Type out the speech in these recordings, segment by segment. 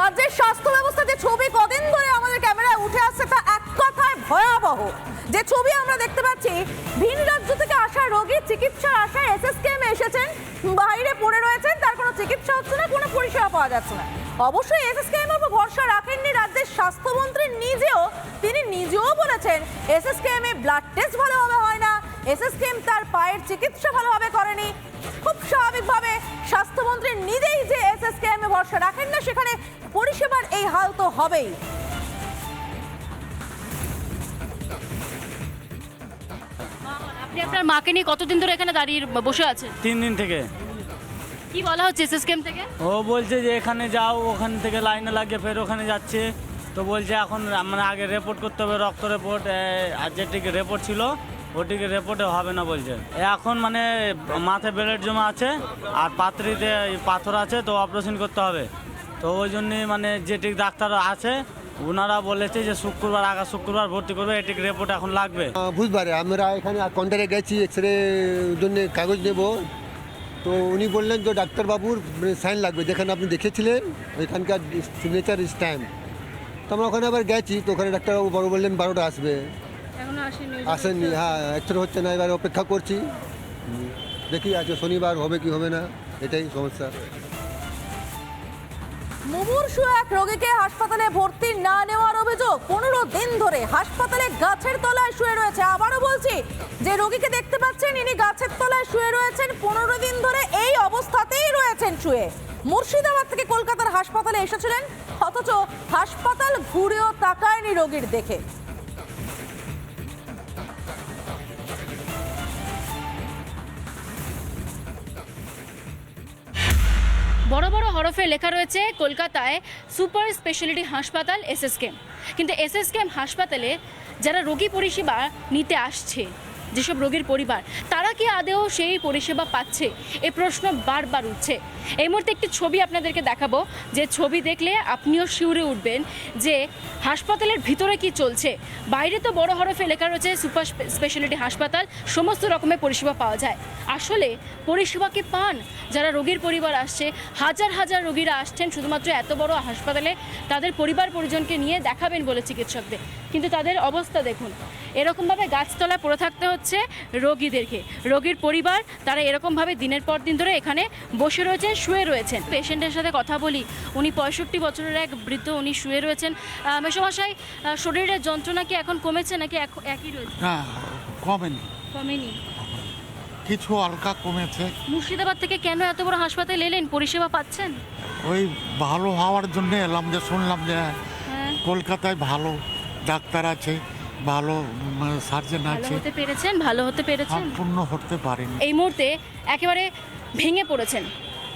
রাজ্যের স্বাস্থ্য ব্যবস্থা যে ছবি কদিন ধরে আমাদের ক্যামেরায় উঠে আসছে তা এক কথায় ভয়াবহ। যে ছবি আমরা দেখতে পাচ্ছি, ভিন রাজ্য থেকে আসা রোগী চিকিৎসার আশায় এসএসকেএম এসেছেন, বাইরে পড়ে রয়েছেন, তার কোনো চিকিৎসা হচ্ছে না, কোনো পরিষেবা পাওয়া যাচ্ছে না। অবশ্যই এসএসকেএম এর উপর ভরসা রাখেননি রাজ্যের স্বাস্থ্যমন্ত্রী নিজেও, তিনি নিজেও বলেছেন, এসএসকেএম এ ব্লাড টেস্ট ভালোভাবে না এসএসকেএম তার পায়ের চিকিৎসা ভালোভাবে করেনি। খুব স্বাভাবিকভাবে স্বাস্থ্যমন্ত্রী নিজেই যে এসএসকেএম এ ভরসা রাখেন না সেখানে পরিষেবার এই হাল তো হবেই। আপনি আপনার মাকে নিয়ে কতদিন ধরে এখানে দাঁড়িয়ে বসে আছেন? তিন দিন থেকে। কি বলা হচ্ছে এসএসকেএম থেকে? ও বলছে যে এখানে যাও ওখান থেকে লাইনে লাগিয়ে ফের ওখানে যাচ্ছে। তো বলছে এখন মানে আগে রিপোর্ট করতে হবে রক্ত রিপোর্ট আর যেটিকে রিপোর্ট ছিল ওটিকে রিপোর্টে হবে না বলছে। এখন মানে মাথায় ব্লেড জমা আছে আর পাত্রিতে পাথর আছে তো অপারেশন করতে হবে। তো ওই জন্যই মানে যেটি ডাক্তার আছে ওনারা বলেছে যে শুক্রবার আগা শুক্রবার ভর্তি করবে এটিকে রিপোর্ট এখন লাগবে। আহ, বুধবারে আমরা এখানে কাউন্টারে গেছি এক্স রে জন্য কাগজ নেব। তো উনি বললেন তো ডাক্তারবাবুর সাইন লাগবে যেখানে আপনি দেখেছিলেন ওইখানকার সিগনেচার স্ট্যাম্প তো আমরা ওখানে আবার গেছি তো ওখানে ডাক্তারবাবু বড় বললেন বারোটা আসবে। আসেননি হ্যাঁ এক্সরে হচ্ছে না এবার অপেক্ষা করছি। দেখি আজকে শনিবার হবে কি হবে না এটাই সমস্যা। মুমূর্ষু এক রোগীকে হাসপাতালে ভর্তি না নেওয়ার অভিযোগ। পনেরো দিন ধরে হাসপাতালে গাছের তলায় শুয়ে রয়েছে। আবারও বলছি যে রোগীকে দেখতে পাচ্ছেন ইনি গাছের তলায় শুয়ে রয়েছেন। পনেরো দিন ধরে এই অবস্থাতেই রয়েছেন শুয়ে। মুর্শিদাবাদ থেকে কলকাতার হাসপাতালে এসেছিলেন অথচ হাসপাতাল ঘুরেও তাকায়নি রোগীর দেখে। বড় বড় হরফে লেখা রয়েছে কলকাতায় সুপার স্পেশালিটি হাসপাতাল এসএসকেম কিন্তু এসএসকেম হাসপাতালে যারা রোগী পরিষেবা নিতে আসছে যেসব রোগীর পরিবার, তারা কি আদেও সেই পরিষেবা পাচ্ছে? এ প্রশ্ন বারবার উঠছে। এই মুহূর্তে একটি ছবি আপনাদেরকে দেখাবো। যে ছবি দেখলে আপনিও শিউরে উঠবেন যে হাসপাতালের ভিতরে কি চলছে। বাইরে তো বড় হরফে লেখা রয়েছে, সুপার স্পেশালিটি হাসপাতাল সমস্ত রকমের পরিষেবা পাওয়া যায়। আসলে পরিষেবা কি পান? যারা রোগীর পরিবার আসছে, হাজার হাজার রোগীরা আসছেন শুধুমাত্র এত বড় হাসপাতালে, তাদের পরিবার পরিজনকে নিয়ে দেখাবেন বলে চিকিৎসকদের। কিন্তু তাদের অবস্থা দেখুন। এরকমভাবে গাছতলায় পড়ে থাকতে হচ্ছে রোগীদেরকে। রোগীর পরিবার তারা এরকমভাবে দিনের পর দিন ধরে এখানে বসে রয়েছেন শুয়ে রয়েছেন। পেশেন্টের সাথে কথা বলি। উনি পঁয়ষট্টি বছরের এক বৃদ্ধ উনি শুয়ে রয়েছেন। আহ, মেসোমশাই শরীরের যন্ত্রণা কি এখন কমেছে নাকি এক- একই রয়েছে? না কমেনি। কমেনি। কিছু হালকা কমেছে। মুর্শিদাবাদ থেকে কেন এত বড় হাসপাতালে এলেন? পরিষেবা পাচ্ছেন? ওই ভালো হওয়ার জন্য এলাম যে শুনলাম যে হ্যাঁ। কলকাতায় ভালো। ডাক্তার আছে ভালো সার্জন আছে। হতে পেরেছেন ভালো হতে পেরেছেন? সম্পূর্ণ হতে পারেন। এই মুহূর্তে একেবারে ভেঙে পড়েছেন।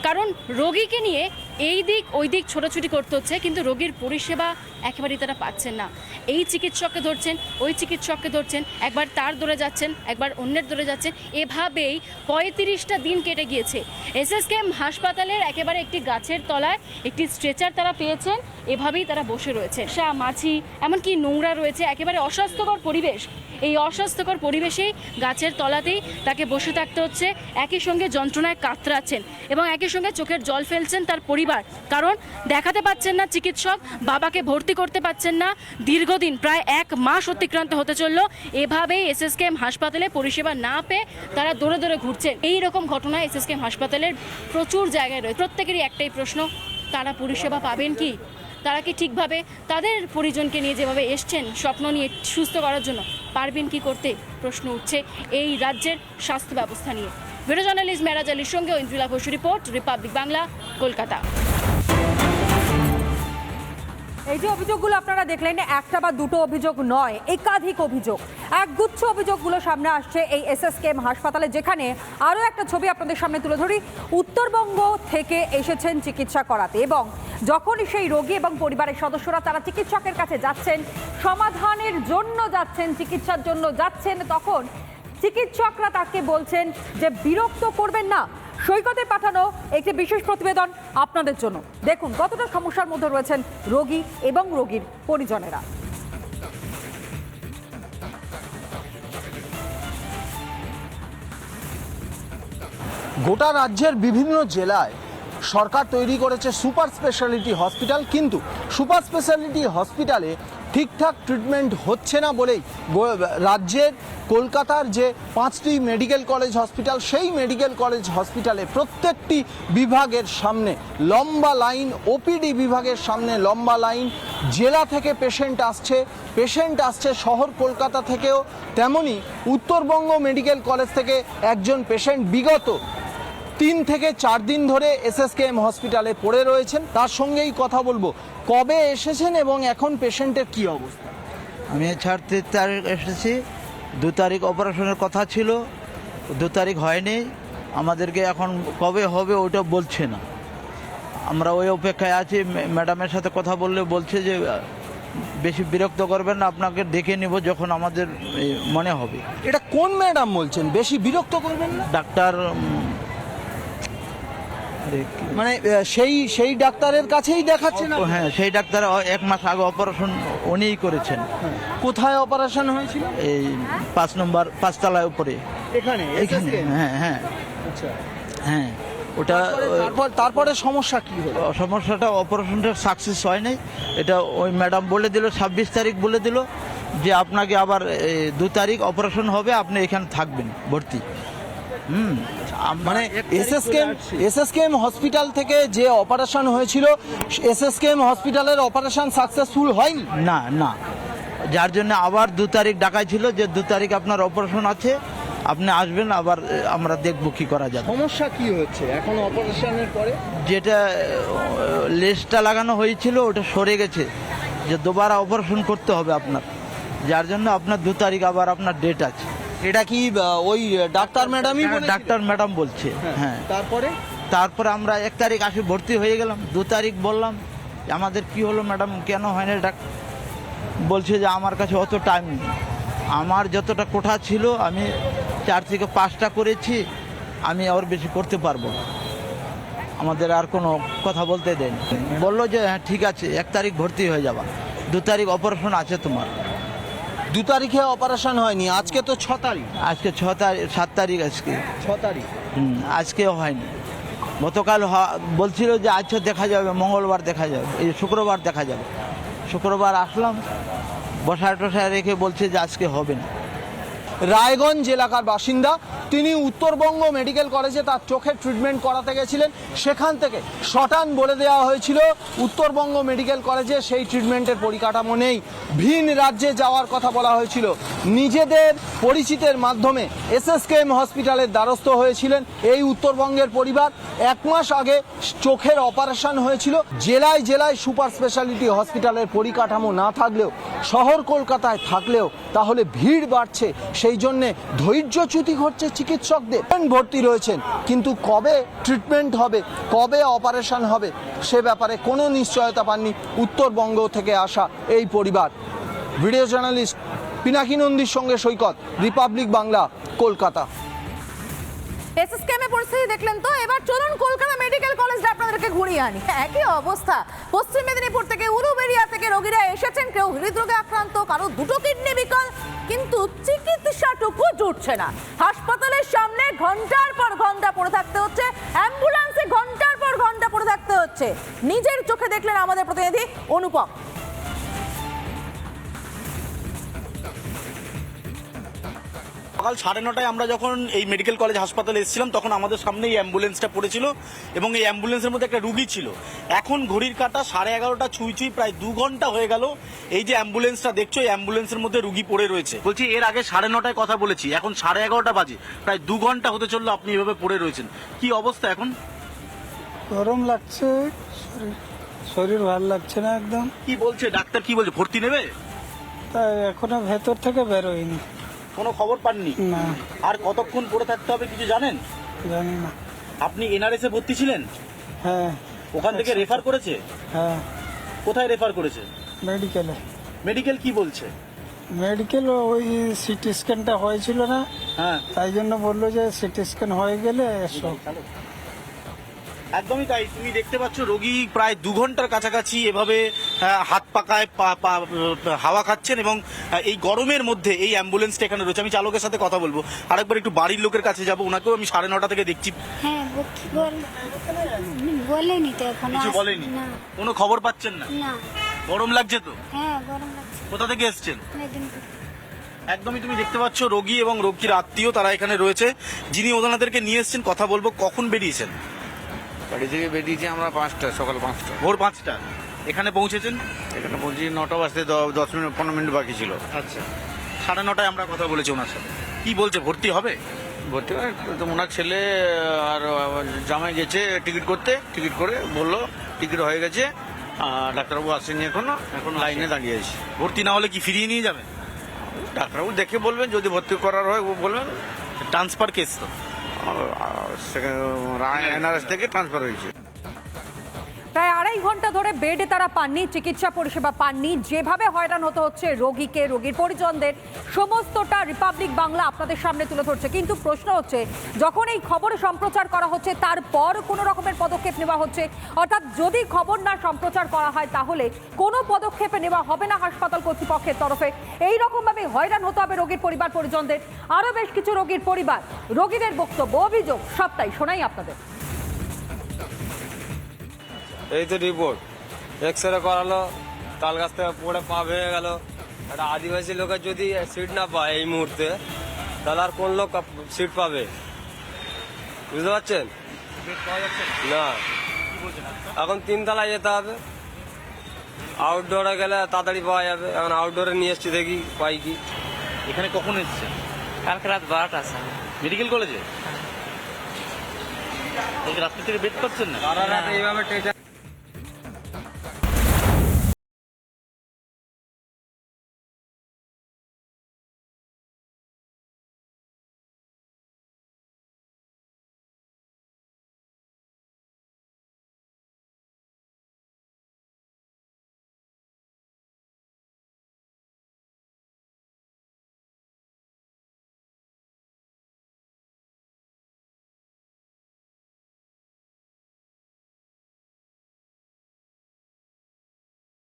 কারণ রোগীকে নিয়ে এই দিক ওই দিক ছোটাছুটি করতে হচ্ছে কিন্তু রোগীর পরিষেবা একেবারেই তারা পাচ্ছেন না। এই চিকিৎসককে ধরছেন, ওই চিকিৎসককে ধরছেন, একবার তার দৌড়ে যাচ্ছেন, একবার অন্যের দৌড়ে যাচ্ছেন, এভাবেই পঁয়ত্রিশটা দিন কেটে গিয়েছে। এসএসকেএম হাসপাতালের একেবারে একটি গাছের তলায় একটি স্ট্রেচার তারা পেয়েছেন, এভাবেই তারা বসে রয়েছে। সা, মাছি, এমনকি নোংরা রয়েছে, একেবারে অস্বাস্থ্যকর পরিবেশ। এই অস্বাস্থ্যকর পরিবেশেই গাছের তলাতেই তাকে বসে থাকতে হচ্ছে। একই সঙ্গে যন্ত্রণায় কাতরাচ্ছেন এবং একই সঙ্গে চোখের জল ফেলছেন তার পরিবার। কারণ দেখাতে পাচ্ছেন না চিকিৎসক, বাবাকে ভর্তি করতে পাচ্ছেন না। দীর্ঘদিন, প্রায় এক মাস অতিক্রান্ত হতে চলল। এভাবেই এসএসকেএম হাসপাতালে পরিষেবা না পেয়ে তারা দৌড়ে দৌড়ে ঘুরছেন। এই রকম ঘটনা এসএসকেএম হাসপাতালের প্রচুর জায়গায় রয়েছে প্রত্যেকেরই একটাই প্রশ্ন, তারা পরিষেবা পাবেন কি? তারা কি ঠিকভাবে তাদের পরিজনকে নিয়ে যেভাবে এসছেন স্বপ্ন নিয়ে সুস্থ করার জন্য পারবেন কি করতে? প্রশ্ন উঠছে এই রাজ্যের স্বাস্থ্য ব্যবস্থা নিয়ে। ভিডিও জার্নালিস্ট মেরাজ আলীর সঙ্গে ইন্দ্রিলা ঘোষ রিপোর্ট, রিপাবলিক বাংলা, কলকাতা। এই যে অভিযোগগুলো আপনারা দেখলেন, একটা বা দুটো অভিযোগ নয়, একাধিক অভিযোগ। একগুচ্ছ অভিযোগগুলো সামনে আসছে এই এসএসকেএম হাসপাতালে, যেখানে আরও একটা ছবি আপনাদের সামনে তুলে ধরি। উত্তরবঙ্গ থেকে এসেছেন চিকিৎসা করাতে এবং যখনই সেই রোগী এবং পরিবারের সদস্যরা তারা চিকিৎসকের কাছে যাচ্ছেন, সমাধানের জন্য যাচ্ছেন, চিকিৎসার জন্য যাচ্ছেন, তখন চিকিৎসকরা তাকে বলছেন যে বিরক্ত করবেন না সৈকতে পাঠানো একটি বিশেষ প্রতিবেদন আপনাদের জন্য। দেখুন, কতটা সমস্যার মধ্যে রয়েছেন রোগী এবং রোগীর পরিজনেরা। গোটা রাজ্যের বিভিন্ন জেলায় সরকার তৈরি করেছে সুপার স্পেশালিটি হসপিটাল, কিন্তু সুপার স্পেশালিটি হসপিটালে ঠিকঠাক ট্রিটমেন্ট হচ্ছে না বলেই রাজ্যের কলকাতার যে পাঁচটি মেডিকেল কলেজ হসপিটাল সেই মেডিকেল কলেজ হসপিটালে প্রত্যেকটি বিভাগের সামনে, লম্বা লাইন ওপিডি বিভাগের সামনে লম্বা লাইন জেলা থেকে পেশেন্ট আসছে পেশেন্ট আসছে শহর কলকাতা থেকেও, তেমনি উত্তরবঙ্গ মেডিকেল কলেজ থেকে একজন পেশেন্ট বিগত তিন থেকে চার দিন ধরে এসএসকেএম হসপিটালে পড়ে রয়েছেন। তার সঙ্গেই কথা বলব। কবে এসেছেন এবং এখন পেশেন্টের কি অবস্থা? আমি ছাড় তিন তারিখ এসেছি। দু তারিখ অপারেশনের কথা ছিল। দু তারিখ হয়নি। আমাদেরকে এখন কবে হবে ওইটা বলছে না। আমরা ওই অপেক্ষায় আছি। ম্যাডামের সাথে কথা বললে বলছে যে বেশি বিরক্ত করবেন না আপনাকে ডেকে নিব যখন আমাদের মনে হবে। এটা কোন ম্যাডাম বলছেন? বেশি বিরক্ত করবেন না? ডাক্তার মানে সেই সেই ডাক্তারের কাছেই দেখাচ্ছেন? হ্যাঁ সেই ডাক্তার এক মাস আগে অপারেশন উনিই করেছেন। কোথায় অপারেশন হয়েছিল? এই পাঁচ নম্বর পাঁচতলায় উপরে। এখানে এখানে? হ্যাঁ হ্যাঁ। আচ্ছা। হ্যাঁ ওটা তারপর তারপরে সমস্যা কি হলো? সমস্যাটা অপারেশনটা সাকসেস হয় নাই এটা ওই ম্যাডাম বলে দিল ছাব্বিশ তারিখ বলে দিল যে আপনাকে আবার দু তারিখ অপারেশন হবে আপনি এখানে থাকবেন ভর্তি। হুম। মানে এসএসকেএম। এসএসকেএম হসপিটাল থেকে যে অপারেশন হয়েছিল এসএসকেএম হসপিটালের অপারেশন সাকসেসফুল হয়নি? না না। যার জন্য আবার দু তারিখ ডাকাইছিল যে দু তারিখ আপনার অপারেশন আছে আপনি আসবেন আবার আমরা দেখব কি করা যাবে। সমস্যা কি হচ্ছে? এখন অপারেশনের পরে? যেটা লেসটা লাগানো হয়েছিল ওটা সরে গেছে। যে দুবার অপারেশন করতে হবে আপনার। যার জন্য আপনার দু তারিখ আবার আপনার ডেট আছে। এটা কি ওই ডাক্তার ম্যাডামই হ্যাঁ, ডাক্তার ম্যাডাম বলছে হ্যাঁ তারপরে? তারপরে আমরা এক তারিখ আসি ভর্তি হয়ে গেলাম। দু তারিখ বললাম আমাদের কি হলো ম্যাডাম? কেন হয় না? ডাক বলছে যে আমার কাছে অত টাইম নেই। আমার যতটা কোঠা ছিল আমি চার থেকে পাঁচটা করেছি আমি আর বেশি করতে পারব না। আমাদের আর কোনো কথা বলতে দেয়নি। বলল যে হ্যাঁ ঠিক আছে এক তারিখ ভর্তি হয়ে যাবা। দু তারিখ অপারেশন আছে তোমার। দু তারিখে অপারেশন হয়নি আজকে তো ছ তারিখ। আজকে ছ তারিখ সাত তারিখ আজকে। ছ তারিখ। হুম, আজকেও হয়নি। গতকাল বলছিল যে আজকে দেখা যাবে মঙ্গলবার দেখা যাবে এই শুক্রবার দেখা যাবে। শুক্রবার আসলাম বসায় টসায় রেখে বলছে যে আজকে হবে না। রায়গঞ্জ এলাকার বাসিন্দা। তিনি উত্তরবঙ্গ মেডিকেল কলেজে তার চোখের ট্রিটমেন্ট করাতে গেছিলেন। সেখান থেকে শটান বলে দেওয়া হয়েছিল, উত্তরবঙ্গ মেডিকেল কলেজে সেই ট্রিটমেন্টের পরিকাঠামো নেই। ভিন রাজ্যে যাওয়ার কথা বলা হয়েছিল। নিজেদের পরিচিতের মাধ্যমে এসএসকেএম হসপিটালের দ্বারস্থ হয়েছিলেন এই উত্তরবঙ্গের পরিবার। এক মাস আগে চোখের অপারেশন হয়েছিল। জেলায় জেলায় সুপার স্পেশালিটি হসপিটালের পরিকাঠামো না থাকলেও, শহর কলকাতায় থাকলেও তাহলে ভিড় বাড়ছে সেই জন্যে ধৈর্যচ্যুতি ঘটছে চিকিৎসকদের। ভর্তি রয়েছেন, কিন্তু কবে ট্রিটমেন্ট হবে, কবে অপারেশন হবে, সে ব্যাপারে কোনো নিশ্চয়তা পাননি উত্তরবঙ্গ থেকে আসা এই পরিবার। ভিডিও জার্নালিস্ট পিনাকি নন্দীর সঙ্গে সৈকত রিপাবলিক বাংলা কলকাতা। এসএসকেএম এর পরিস্থিতি দেখলেন তো, এবার চলুন কলকাতা মেডিকেল কলেজে আনি একই অবস্থা। পশ্চিম মেদিনীপুর থেকে উলুবেড়িয়া থেকে রোগীরা এসেছেন। কেউ হৃদরোগে আক্রান্ত, কারও দুটো কিডনি বিকল, কিন্তু চিকিৎসাটুকু জুটছে না। হাসপাতালের সামনে ঘণ্টার পর ঘণ্টা পড়ে থাকতে হচ্ছে। অ্যাম্বুলেন্সে ঘণ্টার পর ঘণ্টা পড়ে থাকতে হচ্ছে। নিজের চোখে দেখলেন আমাদের প্রতিনিধি অনুপম। সকাল সাড়ে নটায় আমরা যখন এই মেডিকেল কলেজ হাসপাতালে এসেছিলাম তখন আমাদের সামনে এই অ্যাম্বুলেন্সটা পড়েছিল এবং এই অ্যাম্বুলেন্সের মধ্যে একটা রুগী ছিল। এখন ঘড়ির কাটা সাড়ে এগারোটা ছুঁই ছুঁই প্রায় দু ঘণ্টা হয়ে গেল। এই যে অ্যাম্বুলেন্সটা দেখছ এই অ্যাম্বুলেন্সের মধ্যে রুগী পড়ে রয়েছে। বলছি এর আগে সাড়ে নটায় কথা বলেছি এখন সাড়ে এগারোটা বাজে। প্রায় দু ঘণ্টা হতে চলল আপনি এভাবে পড়ে রয়েছেন। কি অবস্থা এখন? গরম লাগছে শরীর ভালো লাগছে না একদম। কি বলছে? ডাক্তার কি বলছে? ভর্তি নেবে? তাই এখনও ভেতর থেকে বেরোয়নি। কোনো খবর পাননি? আর কতক্ষণ পড়ে থাকতে হবে কিছু জানেন? জানি না। আপনি এনআরএস এ ভর্তি ছিলেন? হ্যাঁ। ওখান থেকে রেফার করেছে? হ্যাঁ। কোথায় রেফার করেছে? মেডিকেলে মেডিকেল কি বলছে? মেডিকেল ওই সিটি স্ক্যানটা হয়েছিল না? হ্যাঁ। তাই জন্য বলল যে সিটি স্ক্যান হয়ে গেলে এসো। একদমই তাই। তুমি দেখতে পাচ্ছ রোগী প্রায় দু ঘণ্টার কাছাকাছি এভাবে হাত পাকায় পা- পা- হাওয়া খাচ্ছেন এবং এই গরমের মধ্যে এই অ্যাম্বুলেন্সটা এখানে রয়েছে। আমি চালকের সাথে কথা বলব। আরেকবার একটু বাড়ির লোকের কাছে যাব। ওনাকেও আমি সাড়ে নটা থেকে দেখছি। হ্যাঁ বলেনি তো এখন কিছু বলেনি? কোনো খবর পাচ্ছেন না? না। গরম লাগছে তো? হ্যাঁ গরম লাগছে। কোথা থেকে এসছেন? একদমই তুমি দেখতে পাচ্ছ রোগী এবং রোগীর আত্মীয় তারা এখানে রয়েছে। যিনি ওনাদেরকে নিয়ে এসেছেন কথা বলব কখন বেরিয়েছেন? বাড়ি থেকে বেরিয়েছি আমরা পাঁচটা সকাল পাঁচটা ভোর পাঁচটা এখানে পৌঁছেছেন? এখানে পৌঁছি নটা বাজতে দ- দশ মিনিট পনেরো মিনিট বাকি ছিল। আচ্ছা। সাড়ে নটায় আমরা কথা বলেছি ওনার সাথে। কি বলছে ভর্তি হবে? ভর্তি হয়ে তো ওনার ছেলে আর জামাই গেছে টিকিট করতে। টিকিট করে বলল টিকিট হয়ে গেছে আর ডাক্তারবাবু আসেনি এখনও এখন লাইনে দাঁড়িয়ে আছি। ভর্তি না হলে কি ফিরিয়ে নিয়ে যাবে? ডাক্তারবাবু দেখে বলবেন যদি ভর্তি করার হয় ও বলবেন। ট্রান্সফার কেস তো। এনআরএস থেকে ট্রান্সফার হয়েছে। আড়াই ঘণ্টা ধরে বেডে তারা পাননি, চিকিৎসা পরিষেবা পাননি। যেভাবে হয়রান হতে হচ্ছে রোগীকে, রোগীর পরিজনদের, সমস্তটা রিপাবলিক বাংলা আপনাদের সামনে তুলে ধরছে। কিন্তু প্রশ্ন হচ্ছে, যখন এই খবর সম্প্রচার করা হচ্ছে, তারপর কোনো রকমের পদক্ষেপ নেওয়া হচ্ছে? অর্থাৎ যদি খবর না সম্প্রচার করা হয়, তাহলে কোনো পদক্ষেপে নেওয়া হবে না হাসপাতাল কর্তৃপক্ষের তরফে? এই রকমভাবে হয়রান হতে হবে রোগীর পরিবার, পরিজনদের। আরও বেশ কিছু রোগীর পরিবার, রোগীদের বক্তব্য, অভিযোগ, সবটাই শোনাই আপনাদের। এই তো রিপোর্ট এক্স রে করালো তাল গাছ থেকে পড়ে পা ভেঙে গেল। একটা আদিবাসী লোকের যদি সিট না পায় এই মুহূর্তে তাহলে আর কোন লোক সিট পাবে? বুঝতে পারছেন? না। এখন তিনতলায় যেতে হবে। আউটডোরে গেলে তাড়াতাড়ি পাওয়া যাবে। এখন আউটডোরে নিয়ে এসছি দেখি পাই কি। এখানে কখন এসেছেন কালকে রাত বারোটা মেডিকেল কলেজে রাত্রি থেকে বেড পাচ্ছেন না এইভাবে